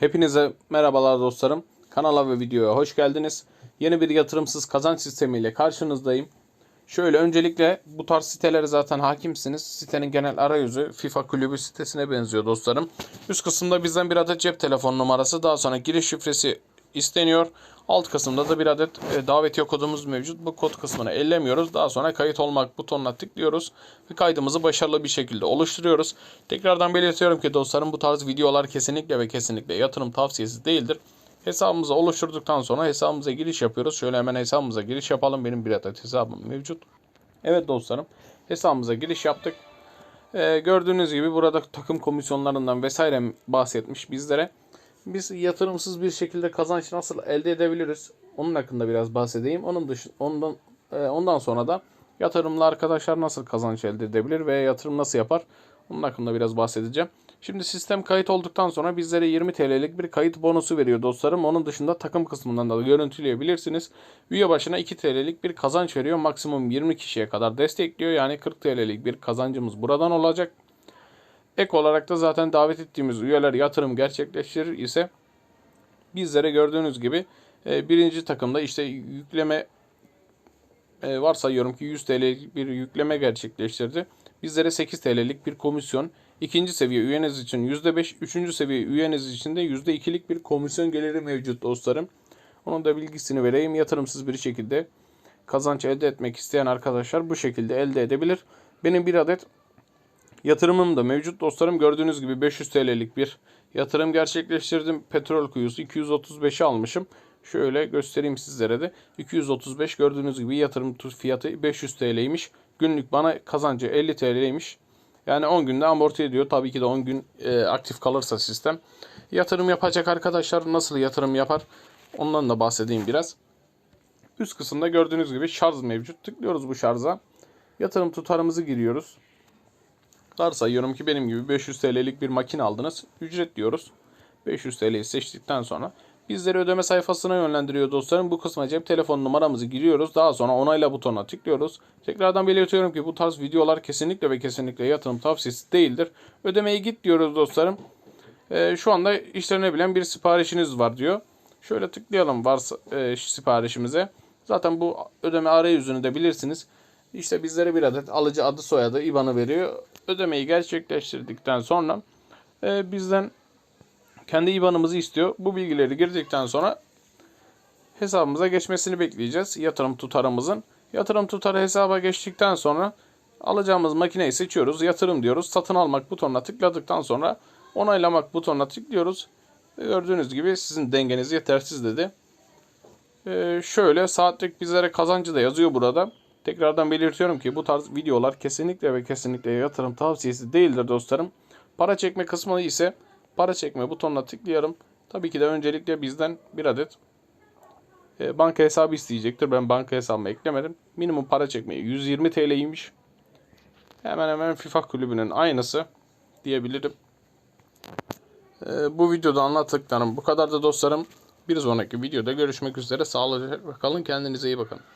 Hepinize merhabalar dostlarım. Kanala ve videoya hoş geldiniz. Yeni bir yatırımsız kazanç sistemiyle karşınızdayım. Şöyle öncelikle bu tarz sitelere zaten hakimsiniz. Sitenin genel arayüzü FIFA kulübü sitesine benziyor dostlarım. Üst kısımda bizden bir adet cep telefon numarası daha sonra giriş şifresi isteniyor. Alt kısımda da bir adet e, davetiye kodumuz mevcut. Bu kod kısmını ellemiyoruz. Daha sonra kayıt olmak butonuna tıklıyoruz ve kaydımızı başarılı bir şekilde oluşturuyoruz. Tekrardan belirtiyorum ki dostlarım bu tarz videolar kesinlikle ve kesinlikle yatırım tavsiyesi değildir. Hesabımızı oluşturduktan sonra hesabımıza giriş yapıyoruz. Şöyle hemen hesabımıza giriş yapalım. Benim bir adet hesabım mevcut. Evet dostlarım hesabımıza giriş yaptık. Ee, gördüğünüz gibi burada takım komisyonlarından vesaire bahsetmiş bizlere. Biz yatırımsız bir şekilde kazanç nasıl elde edebiliriz? Onun hakkında biraz bahsedeyim. Onun dışı, ondan e, ondan sonra da yatırımlı arkadaşlar nasıl kazanç elde edebilir ve yatırım nasıl yapar? Onun hakkında biraz bahsedeceğim. Şimdi sistem kayıt olduktan sonra bizlere 20 TL'lik bir kayıt bonusu veriyor dostlarım. Onun dışında takım kısmından da görüntüleyebilirsiniz. Üye başına 2 TL'lik bir kazanç veriyor. Maksimum 20 kişiye kadar destekliyor. Yani 40 TL'lik bir kazancımız buradan olacak. Ek olarak da zaten davet ettiğimiz üyeler yatırım gerçekleştirir ise bizlere gördüğünüz gibi e, birinci takımda işte yükleme e, varsayıyorum ki 100 TL'lik bir yükleme gerçekleştirdi. Bizlere 8 TL'lik bir komisyon, ikinci seviye üyeniz için %5, üçüncü seviye üyeniz için de %2'lik bir komisyon geliri mevcut dostlarım. Onun da bilgisini vereyim. Yatırımsız bir şekilde kazanç elde etmek isteyen arkadaşlar bu şekilde elde edebilir. Benim bir adet Yatırımım da mevcut dostlarım. Gördüğünüz gibi 500 TL'lik bir yatırım gerçekleştirdim. Petrol kuyusu 235'i almışım. Şöyle göstereyim sizlere de. 235 gördüğünüz gibi yatırım fiyatı 500 TL'ymiş. Günlük bana kazancı 50 TL'ymiş. Yani 10 günde amorti ediyor. Tabii ki de 10 gün e, aktif kalırsa sistem. Yatırım yapacak arkadaşlar nasıl yatırım yapar? Ondan da bahsedeyim biraz. Üst kısımda gördüğünüz gibi şarj mevcut. Tıklıyoruz bu şarja. Yatırım tutarımızı giriyoruz. Varsayıyorum ki benim gibi 500 TL'lik bir makine aldınız. Ücret diyoruz. 500 TL'yi seçtikten sonra bizleri ödeme sayfasına yönlendiriyor dostlarım. Bu kısma cep telefon numaramızı giriyoruz. Daha sonra onayla butonuna tıklıyoruz. Tekrardan belirtiyorum ki bu tarz videolar kesinlikle ve kesinlikle yatırım tavsiyesi değildir. Ödemeye git diyoruz dostlarım. Ee, şu anda işlenebilen bir siparişiniz var diyor. Şöyle tıklayalım varsa e, siparişimize. Zaten bu ödeme arayüzünü de bilirsiniz. İşte bizlere bir adet alıcı adı soyadı IBAN'ı veriyor. Ödemeyi gerçekleştirdikten sonra e, bizden kendi IBAN'ımızı istiyor. Bu bilgileri girdikten sonra hesabımıza geçmesini bekleyeceğiz. Yatırım tutarımızın. Yatırım tutarı hesaba geçtikten sonra alacağımız makineyi seçiyoruz. Yatırım diyoruz. Satın almak butonuna tıkladıktan sonra onaylamak butonuna tıklıyoruz. Gördüğünüz gibi sizin dengeniz yetersiz dedi. Ee, şöyle saatlik bizlere kazancı da yazıyor burada. Tekrardan belirtiyorum ki bu tarz videolar kesinlikle ve kesinlikle yatırım tavsiyesi değildir dostlarım. Para çekme kısmı ise para çekme butonuna tıklayalım. Tabii ki de öncelikle bizden bir adet e, banka hesabı isteyecektir. Ben banka hesabımı eklemedim. Minimum para çekmeyi 120 TL'ymiş. Hemen hemen FIFA kulübünün aynısı diyebilirim. E, bu videoda anlattıklarım bu kadar da dostlarım. Bir sonraki videoda görüşmek üzere. Sağlıcakla kalın. Kendinize iyi bakın.